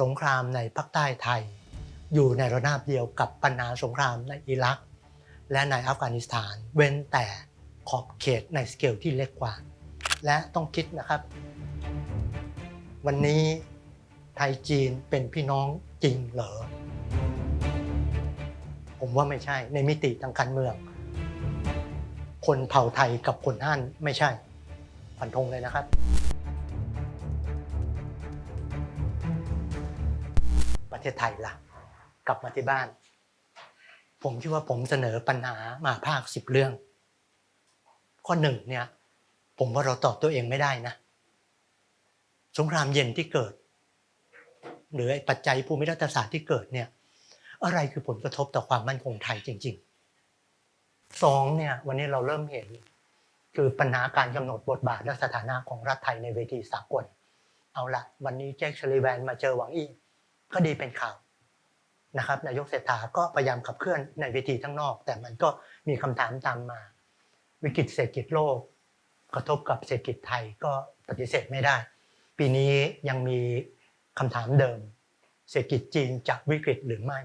สงครามในภาคใต้ไทย อยู่ในระนาบเดียวกับปัญหาสงครามในอิรัก และในอัฟกานิสถาน เว้นแต่ขอบเขตในสเกลที่เล็กกว่า และต้องคิดนะครับ วันนี้ไทยจีนเป็นพี่น้องจริงเหรอ ผมว่าไม่ใช่ในมิติทางการเมือง คนเผ่าไทยกับคนฮั่นไม่ใช่ฟันธงเลยนะครับ ประเทศไทยล่ะ กลับมาที่บ้าน ผมคิดว่าผมเสนอปัญหามาภาคสิบเรื่อง ข้อหนึ่งเนี่ย ผมว่าเราตอบตัวเองไม่ได้นะสงครามเย็นที่เกิด หรือไอ้ปัจจัยภูมิรัฐศาสตร์ที่เกิดเนี่ย อะไรคือผลกระทบต่อความมั่นคงไทยจริงๆสองเนี่ยวันนี้เราเริ่มเห็นคือปัญหาการกำหนดบทบาทและสถานะของรัฐไทยในเวทีสากล เอาละวันนี้แจ็คชลีแวนมาเจอหวังอี้ ก็ดีเป็นข่าวนะครับนายกเศรษฐาก็พยายามขับเคลื่อนในเวทีทั้งนอก แต่มันก็มีคำถามตามมา วิกฤตเศรษฐกิจโลก กระทบกับเศรษฐกิจไทยก็ปฏิเสธไม่ได้ ปีนี้ยังมีคำถามเดิม เศรษฐกิจจีนจะวิกฤตหรือไม่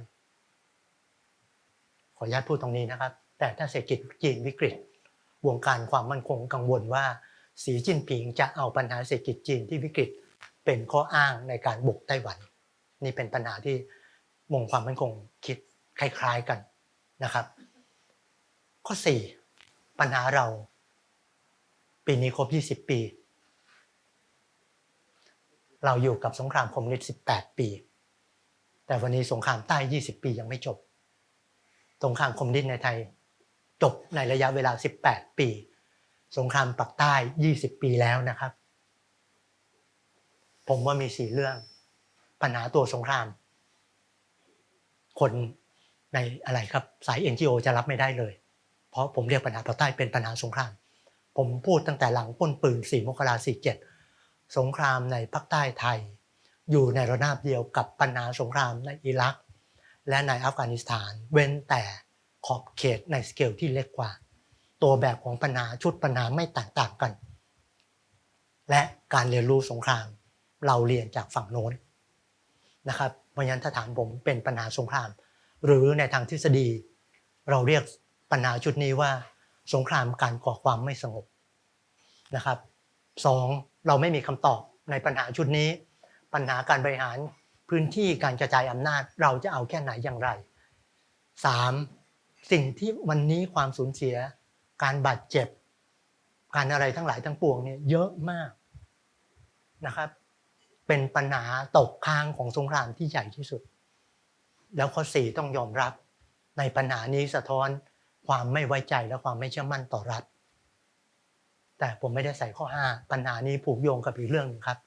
ขออนุญาตพูดตรงนี้นะครับ แต่ถ้าเศรษฐกิจจีนวิกฤต วงการความมั่นคงกังวลว่าสีจิ้นผิงจะเอาปัญหาเศรษฐกิจจีนที่วิกฤต เป็นข้ออ้างในการบุกไต้หวัน นี่เป็นปัญหาที่วงความมั่นคงคิดคล้ายๆกันนะครับ ข้อ 4 ปัญหาเรา ปีนี้ครบ 20 ปี เราอยู่กับสงครามคอมมิวนิสต์18 ปี แต่วันนี้สงครามใต้ 20 ปียังไม่จบ สงครามคอมมิวนิสต์ในไทยจบในระยะเวลา 18 ปี สงครามปักใต้ 20 ปีแล้วนะครับ ผมว่ามีสี่เรื่อง ปัญหาตัวสงคราม คนในอะไรครับสาย NGO จะรับไม่ได้เลย เพราะผมเรียกปัญหาปักใต้เป็นปัญหาสงคราม ผมพูดตั้งแต่หลังป้นปืน 4 มกรา47สงครามในภาคใต้ไทย อยู่ในระนาบเดียวกับปัญหาสงครามในอิรัก และในอัฟกานิสถาน เว้นแต่ขอบเขตในสเกลที่เล็กกว่า ตัวแบบของปัญหาชุดปัญหาไม่ต่างๆกัน และการเรียนรู้สงคราม เราเรียนจากฝั่งโน้น นะครับเพราะฉะนั้นถ้าถามผมเป็นปัญหาสงคราม หรือในทางทฤษฎี เราเรียกปัญหาชุดนี้ว่าสงครามการก่อความไม่สงบนะครับสองเราไม่มีคำตอบในปัญหาชุดนี้ ปัญหาการบริหารพื้นที่การกระจายอำนาจเราจะเอาแค่ไหนอย่างไรสามสิ่งที่วันนี้ความสูญเสีย การบาดเจ็บ การอะไรทั้งหลายทั้งปวงเนี่ยเยอะมากนะครับ เป็นปัญหาตกค้างของสงครามที่ใหญ่ที่สุด แล้วข้อสี่ต้องยอมรับ ในปัญหานี้สะท้อนความไม่ไว้ใจและความไม่เชื่อมั่นต่อรัฐ แต่ผมไม่ได้ใส่ข้อ5ปัญหานี้ผูกโยงกับอีกเรื่องหนึงครับ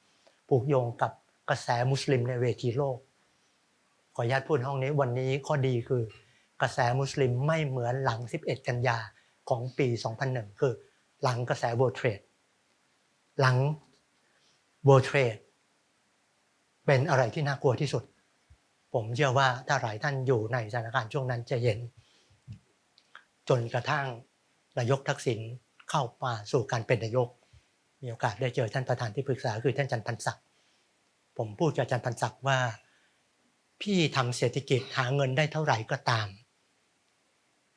ผูกโยงกับกระแสมุสลิมในเวทีโลก ขออนุญาตพูดห้องนี้วันนี้ข้อดีคือกระแสมุสลิมไม่เหมือนหลัง 11 กันยาของปี 2001 คือหลังกระแส World Trade หลัง World Trade เป็นอะไรที่น่ากลัวที่สุด ผมเชื่อว่าถ้าหลายท่านอยู่ในสถานการณ์ช่วงนั้นจะเห็น จนกระทั่งนายกทักษิณเข้ามาสู่การเป็นนายก มีโอกาสได้เจอท่านประธานที่ปรึกษาคือท่านจันทันศักดิ์ผมพูดกับจารย์พันศักดิ์ว่า พี่ทำเศรษฐกิจหาเงินได้เท่าไหร่ก็ตาม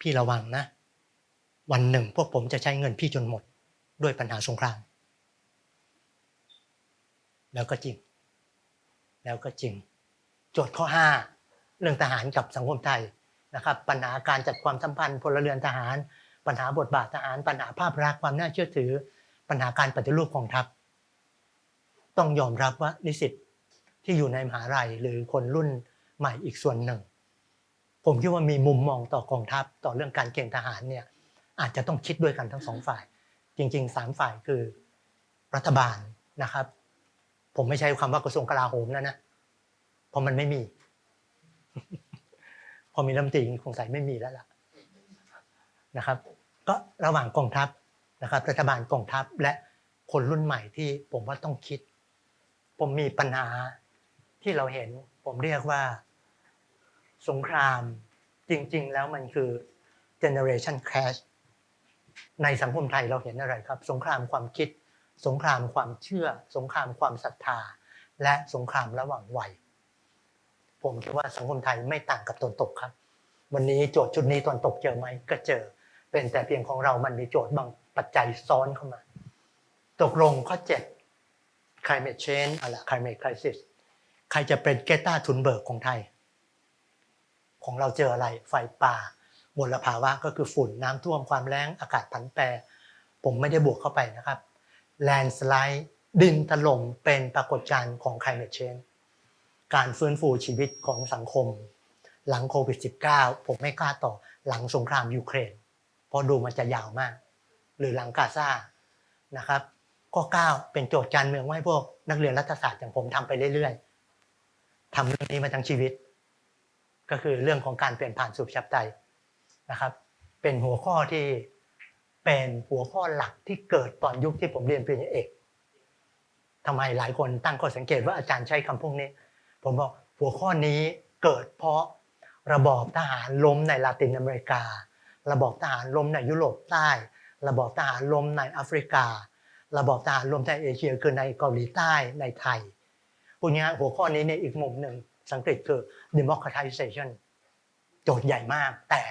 พี่ระวังนะ วันหนึ่งพวกผมจะใช้เงินพี่จนหมดด้วยปัญหาสงครามแล้วก็จริง แล้วก็จริง โจทย์ข้อ 5 เรื่องทหารกับสังคมไทยนะครับปัญหาการจัดความสัมพันธ์พลเรือนทหาร ปัญหาบทบาททหาร ปัญหาภาพลักษณ์ความน่าเชื่อถือ ปัญหาการปฏิรูปกองทัพ ต้องยอมรับว่านิสิตที่อยู่ในมหาลัยหรือคนรุ่นใหม่อีกส่วนหนึ่ง ผมคิดว่ามีมุมมองต่อกองทัพ ต่อเรื่องการเกณฑ์ทหารเนี่ยอาจจะต้องคิดด้วยกันทั้งสองฝ่าย จริงๆสามฝ่ายคือรัฐบาลนะครับ ผมไม่ใช้คำว่ากระทรวงกลาโหมแล้วนะเพราะมันไม่มี พอมีรัฐมนตรีคงใส่ไม่มีแล้วล่ะนะครับ ก็ระหว่างกองทัพนะครับ รัฐบาลกองทัพและคนรุ่นใหม่ที่ผมว่าต้องคิด ผมมีปัญหาที่เราเห็น ผมเรียกว่า สงครามจริง ๆ แล้วมันคือ generation clash ในสังคมไทยเราเห็นอะไรครับ สงครามความคิด สงครามความเชื่อ สงครามความศรัทธา และสงครามระหว่างวัย ผมคิดว่าสังคมไทยไม่ต่างกับตะวันตกครับ วันนี้โจทย์ชุดนี้ตะวันตกเจอไหมก็เจอ เป็นแต่เพียงของเรามันมีโจทย์บางปัจจัยซ้อนเข้ามา ตกลงข้อ 7 climate change อะไร climate crisis ใครจะเป็นเกตาทุนเบิร์กของไทย ของเราเจออะไรไฟป่ามลภาวะก็คือฝุ่นน้ำท่วมความแล้งอากาศผันแปร ผมไม่ได้บวกเข้าไปนะครับ แลนสไลด์ ดินถล่มเป็นปรากฏการณ์ของ climate change การฟื้นฟูชีวิตของสังคม หลังโควิด -19 ผมไม่กล้าต่อหลังสงครามยูเครนเพราะดูมันจะยาวมาก หรือหลังกาซานะครับข้อ9เป็นโจทย์การเมืองให้พวกนักเรียนรัฐศาสตร์อย่างผมทำไปเรื่อยๆทำเรื่องนี้มาทั้งชีวิต ก็คือเรื่องของการเปลี่ยนผ่านสู่ประชาธิปไตยนะครับ เป็นหัวข้อที่ เป็นหัวข้อหลักที่เกิดตอนยุคที่ผมเรียนปริญญาเอกทำไมหลายคนตั้งข้อสังเกตว่าอาจารย์ใช้คำพวกนี้ ผมบอกหัวข้อนี้เกิดเพราะระบอบทหารล้มในลาตินอเมริกา ระบอบทหารล้มในยุโรปใต้ ระบอบทหารล้มในแอฟริกา ระบอบทหารล้มในเอเชียคือในเกาหลีใต้ในไทยพวกนี้หัวข้อนี้ในอีกมุมหนึ่งสังเกฤษคือ democratization โจทย์ใหญ่มาก แต่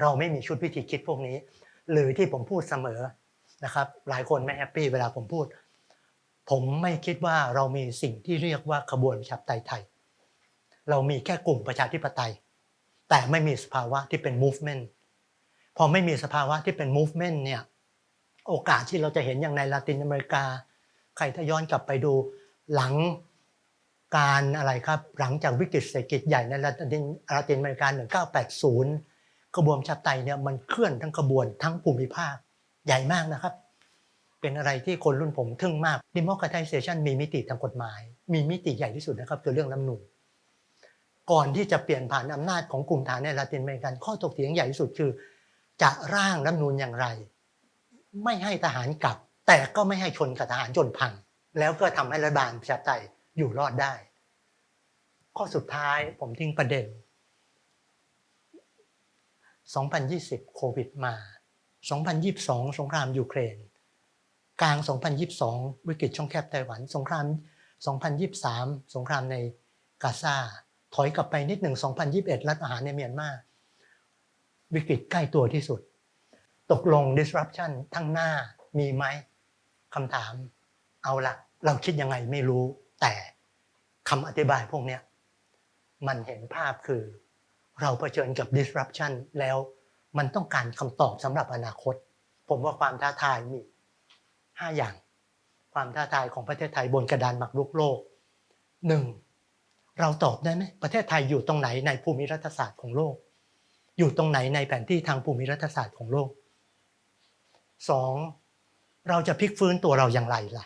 เราไม่มีชุดวิธีคิดพวกนี้ หรือที่ผมพูดเสมอนะครับ หลายคนไม่แฮปปี้เวลาผมพูด ผมไม่คิดว่าเรามีสิ่งที่เรียกว่าขบวนประชาธิปไตยไทย เรามีแค่กลุ่มประชาธิปไตย แต่ไม่มีสภาวะที่เป็น movement พอไม่มีสภาวะที่เป็น movement เนี่ยโอกาสที่เราจะเห็นอย่างในลาตินอเมริกา ใครถ้าย้อนกลับไปดูหลังการอะไรครับหลังจากวิกฤตเศรษฐกิจใหญ่ในลาตินลาตินอเมริกา 1980 ขบวนชาธิไตเนี่ยมันเคลื่อนทั้งขบวนทั้งภูมิภาคใหญ่มากนะครับ เป็นอะไรที่คนรุ่นผมทึ่งมาก democratization มีมิติทางกฎหมาย มีมิติใหญ่ที่สุดนะครับคือเรื่องรัฐมนูญก่อนที่จะเปลี่ยนผ่านอำนาจของกลุ่มฐานในลาตินอเมริกันข้อถกเถียงใหญ่ที่สุดคือ จะร่างรัฐมนูญอย่างไร ไม่ให้ทหารกลับ แต่ก็ไม่ให้ชนกับทหารจนพัง แล้วก็ทำให้รัฐบาลประชาธิปไตยอยู่รอดได้ ข้อสุดท้ายผมทิ้งประเด็น 2020 โควิดมา 2022 สงครามยูเครน กลาง 2022 วิกฤตช่องแคบไต้หวัน สงคราม 2023 สงครามในกาซา ถอยกลับไปนิดหนึ่ง 2021 รัฐอาหารในเมียนมา วิกฤตใกล้ตัวที่สุด ตกลง disruption ทั้งหน้ามีไหมคำถาม เอาละเราคิดยังไงไม่รู้ แต่คำอธิบายพวกนี้มันเห็นภาพคือ เราเผชิญกับ disruption แล้วมันต้องการคำตอบสำหรับอนาคต ผมว่าความท้าทายมี 5 อย่าง ความท้าทายของประเทศไทยบนกระดานหมากรุกโลกหนึ่งเราตอบได้ไหมประเทศไทยอยู่ตรงไหนในภูมิรัฐศาสตร์ของโลก อยู่ตรงไหนในแผนที่ทางภูมิรัฐศาสตร์ของโลกสองเราจะพลิกฟื้นตัวเราอย่างไรล่ะ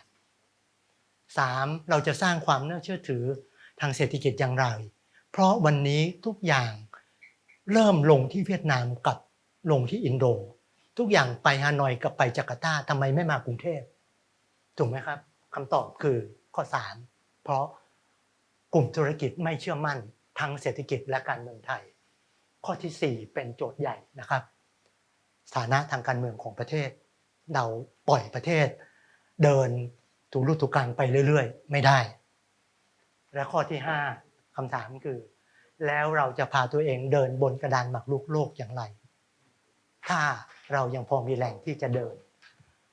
สามเราจะสร้างความน่าเชื่อถือทางเศรษฐกิจอย่างไร เพราะวันนี้ทุกอย่าง เริ่มลงที่เวียดนามกับลงที่อินโด ทุกอย่างไปฮานอยกับไปจาการ์ตาทำไมไม่มากรุงเทพถูกไหมครับคำตอบคือข้อ 3 เพราะกลุ่มธุรกิจไม่เชื่อมั่นทั้งเศรษฐกิจและการเมืองไทย ข้อทีสี่4 เป็นโจทย์ใหญ่นะครับสถานะทางการเมืองของประเทศ เราปล่อยประเทศ เดินถูรูถูกกลางไปเรื่อย ๆ ไม่ได้ และข้อที่ 5คำถามคือ แล้วเราจะพาตัวเองเดินบนกระดานหมากรุกโลกอย่างไร ถ้าเรายังพอมีแรงที่จะเดิน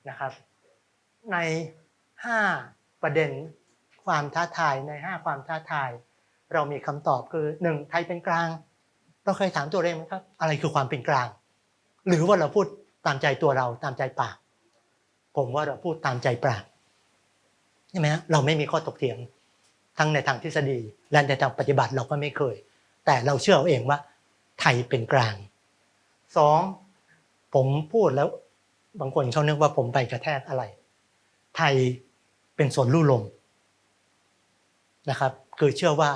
นะครับ ใน 5 ประเด็นความท้าทายใน 5 ความท้าทาย เรามีคำตอบคือ 1. ไทยเป็นกลาง เราเคยถามตัวเองไหมครับ อะไรคือความเป็นกลาง หรือว่าเราพูดตามใจตัวเราตามใจปาก ผมว่าเราพูดตามใจปากใช่ไหมเราไม่มีข้อตกเถียงทั้งในทางทฤษฎีและในทางปฏิบัติเราก็ไม่เคย แต่เราเชื่อเอาเองว่า ไทยเป็นกลางสองผมพูดแล้วบางคนเขานึกว่าผมไปกระแทกอะไร ไทยเป็นส่วนลู่ลมนะครับ คือเชื่อว่า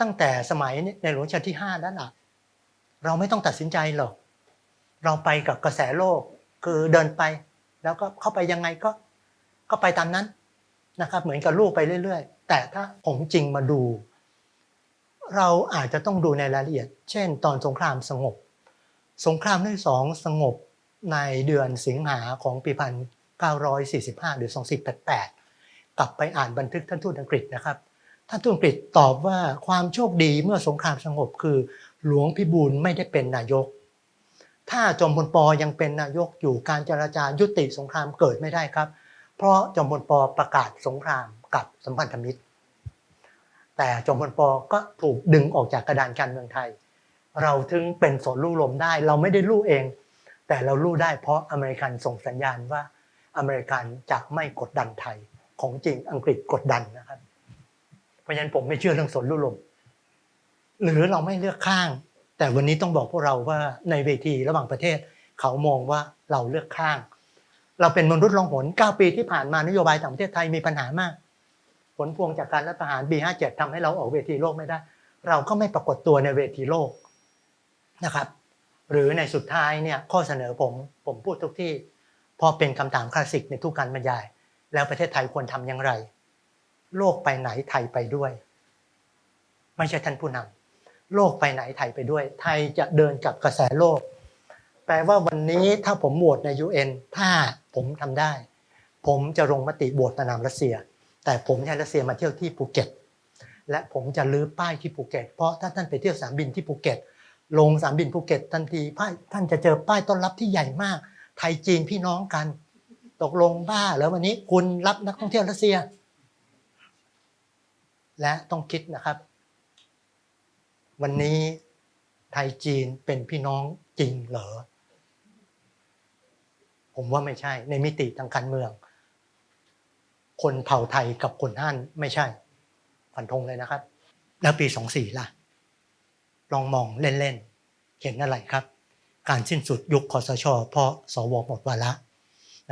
ตั้งแต่สมัยในหลวงรัชกาลที่ห้านั้นอะ เราไม่ต้องตัดสินใจหรอก เราไปกับกระแสโลก คือเดินไป แล้วก็เข้าไปยังไงก็ก็ไปตามนั้นนะครับ เหมือนกับลูกไปเรื่อย ๆ แต่ถ้าผมจริงมาดู เราอาจจะต้องดูในรายละเอียด เช่น ตอนสงครามสงบ สงครามที่สองสงบในเดือนสิงหาของปีพัน945 หรือ 2488 กลับไปอ่านบันทึกท่านทูตอังกฤษนะครับ ท่านทูตอังกฤษตอบว่าความโชคดีเมื่อสงครามสงบคือหลวงพิบูลไม่ได้เป็นนายก ถ้าจอมพลปอยังเป็นนายกอยู่การเจรจายุติสงครามเกิดไม่ได้ครับ เพราะจอมพลปอประกาศสงครามกับสัมพันธมิตร แต่จอมพลปอก็ถูกดึงออกจากกระดานการเมืองไทย เราถึงเป็นสนลู่ลมได้ เราไม่ได้ลู่เอง แต่เราลู่ได้เพราะอเมริกันส่งสัญญาณว่าอเมริกันจะไม่กดดันไทยของจริงอังกฤษกดดันนะครับ เพราะฉะนั้นผมไม่เชื่อเรื่องสนลู่ลม หรือเราไม่เลือกข้าง แต่วันนี้ต้องบอกพวกเราว่าในเวทีระหว่างประเทศ เขามองว่าเราเลือกข้าง เราเป็นมนุษย์ลองหน9ปีที่ผ่านมานโยบายต่างประเทศไทยมีปัญหามาก ลพวงจากการรัฐประหารปี57ทำให้เราออกเวทีโลกไม่ได้ เราก็ไม่ปรากฏตัวในเวทีโลกนะครับ หรือในสุดท้ายเนี่ยข้อเสนอผมผมพูดทุกที่ พอเป็นคำถามคลาสสิกในทุกการบรรยาย แล้วประเทศไทยควรทำอย่างไร โลกไปไหนไทยไปด้วย ไม่ใช่ท่านผู้นำโลกไปไหนไทยไปด้วย ไทยจะเดินกับกระแสโลก แปลว่าวันนี้ถ้าผมโหวตใน UN ถ้าผมทำได้ ผมจะลงมติโหวตนามรัสเซีย แต่ผมจะรัสเซียมาเที่ยวที่ภูเก็ต และผมจะลื้อป้ายที่ภูเก็ต เพราะถ้าท่านไปเที่ยวสนามบินที่ภูเก็ต ลงสนามบินภูเก็ตทันทีท่านจะเจอป้ายต้อนรับที่ใหญ่มาก ไทยจีนพี่น้องกัน ตกลงบ้าแล้ววันนี้คุณรับนักท่องเที่ยวรัสเซีย และต้องคิดนะครับ วันนี้ไทยจีนเป็นพี่น้องจริงเหรอ ผมว่าไม่ใช่ในมิติทางการเมือง คนเผ่าไทยกับคนฮั่นไม่ใช่ฟันธงเลยนะครับ แล้วปี24ล่ะ ลองมองเล่นๆเห็นอะไรครับ การสิ้นสุดยุคคอสช เพราะสวหมดวาระ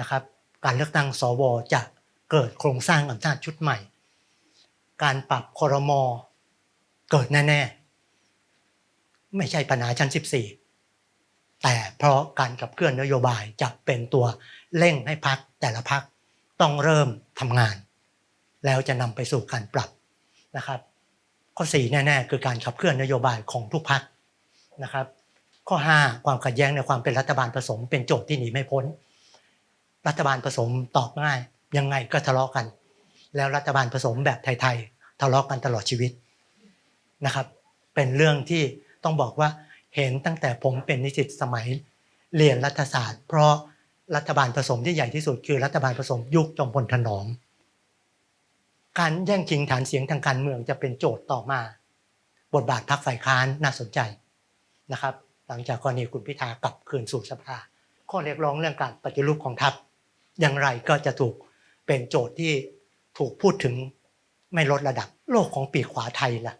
นะครับ การเลือกตั้งสวจะเกิดโครงสร้างอำนาจชุดใหม่ การปรับคอรมอเกิดแน่ๆ ไม่ใช่ปัญหาชั้น 14 แต่เพราะการขับเคลื่อนนโยบายจะเป็นตัวเร่งให้พักแต่ละพัก ต้องเริ่มทำงาน แล้วจะนำไปสู่การปรับนะครับ ข้อ 4 แน่ๆ คือการขับเคลื่อนนโยบายของทุกพักนะครับ ข้อ 5 ความขัดแย้งในความเป็นรัฐบาลผสม เป็นโจทย์ที่หนีไม่พ้น รัฐบาลผสมตอบง่าย ยังไงก็ทะเลาะกัน แล้วรัฐบาลผสมแบบไทยๆทะเลาะกันตลอดชีวิตนะครับ เป็นเรื่องที่ต้องบอกว่าเห็นตั้งแต่ผมเป็นนิสิตสมัยเรียนรัฐศาสตร์ เพราะ รัฐบาลผสมที่ใหญ่ที่สุด คือรัฐบาลผสมยุคจอมพลถนอม การแย่งชิงฐานเสียงทางการเมืองจะเป็นโจทย์ต่อมา บทบาทพรรคฝ่ายค้านน่าสนใจนะครับ หลังจากกรณีคุณพิธากลับคืนสู่สภา ข้อเรียกร้องเรื่องการปฏิรูปของทัพ อย่างไรก็จะถูกเป็นโจทย์ที่ถูกพูดถึงไม่ลดระดับโลกของปีกขวาไทยล่ะ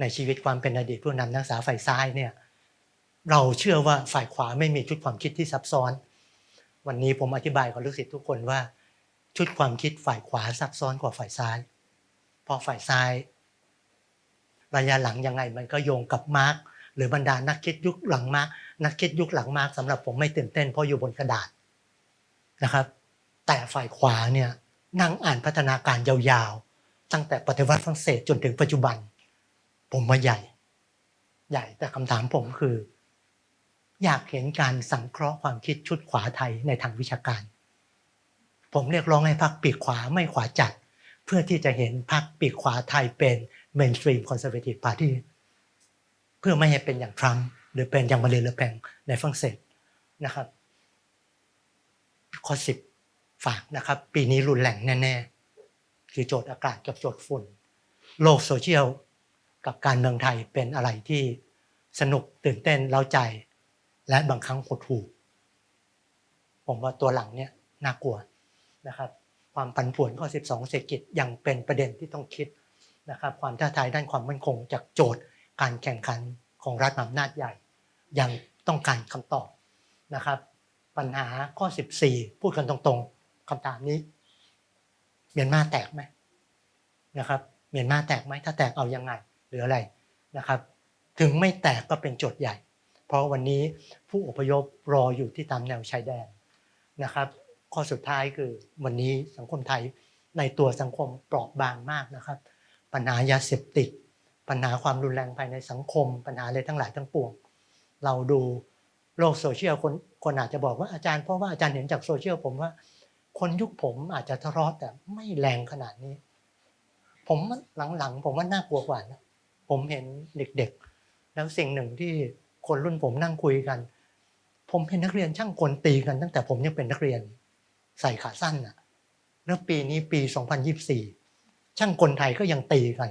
ในชีวิตความเป็นอดีตผู้นำนักศึกษาฝ่ายซ้ายเนี่ย เราเชื่อว่าฝ่ายขวาไม่มีชุดความคิดที่ซับซ้อน วันนี้ผมอธิบายกับลูกศิษย์ทุกคนว่า ชุดความคิดฝ่ายขวาซับซ้อนกว่าฝ่ายซ้ายเพอฝ่ายซ้าย ระยะหลังยังไงมันก็โยงกับมาร์กหรือบรรดานักคิดยุคหลังมาร์กนักคิดยุคหลังมาร์กสำหรับผมไม่ตื่นเต้นเพราะอยู่บนกระดาษนะครับ แต่ฝ่ายขวาเนี่ยนั่งอ่านพัฒนาการยาวๆ ตั้งแต่ปฏิวัติฝรั่งเศสจนถึงปัจจุบัน ผมว่าใหญ่ ใหญ่แต่คำถามผมคือ อยากเห็นการสังเคราะห์ความคิดชุดขวาไทยในทางวิชาการ ผมเรียกร้องให้พรรคปีกขวาไม่ขวาจัด เพื่อที่จะเห็นพรรคปีกขวาไทยเป็น mainstream conservative party เพื่อไม่ให้เป็นอย่างทรัมป์หรือเป็นอย่างมาเลเลอแปงในฝรั่งเศสนะครับข้อสิบฝากนะครับ ปีนี้รุนแรงแน่ๆ คือโจทย์อากาศกับโจทย์ฝุ่น โลกโซเชียลกับการเมืองไทยเป็นอะไรที่สนุกตื่นเต้นเล้าใจ และบางครั้งหดหู่ผมว่าตัวหลังเนี่ยน่ากลัวนะครับ ความผันผวนข้อ 12 เศรษฐกิจยังเป็นประเด็นที่ต้องคิดนะครับ ความท้าทายด้านความมั่นคงจากโจทย์ การแข่งขันของรัฐอำนาจใหญ่ ยังต้องการคำตอบนะครับ ปัญหาข้อ 14 พูดกันตรงๆคำถามนี้เมียนมาแตกไหมนะครับเมียนมาแตกไหมถ้าแตกเอายังไงหรืออะไรนะครับ ถึงไม่แตกก็เป็นโจทย์ใหญ่ เพราะวันนี้ผู้อพยพรออยู่ที่ตามแนวชายแดนนะครับ ข้อสุดท้ายคือวันนี้สังคมไทยในตัวสังคมเปราะบางมากนะครับ ปัญหายาเสพติด ปัญหาความรุนแรงภายในสังคม ปัญหาอะไรทั้งหลายทั้งปวง เราดูโลกโซเชียลคนคนอาจจะบอกว่าอาจารย์เพราะว่าอาจารย์เห็นจากโซเชียลผมว่า คนยุคผมอาจจะทะเลาะแต่ไม่แรงขนาดนี้ ผมหลังๆ ผมว่าน่ากลัวกว่านะผมเห็นเด็กๆ แล้วสิ่งหนึ่งที่ คนรุ่นผมนั่งคุยกัน ผมเห็นนักเรียนช่างกลตีกันตั้งแต่ผมยังเป็นนักเรียนใส่ขาสั้นอะแล้วปีนี้ปี 2024 ช่างกลไทยก็ยังตีกัน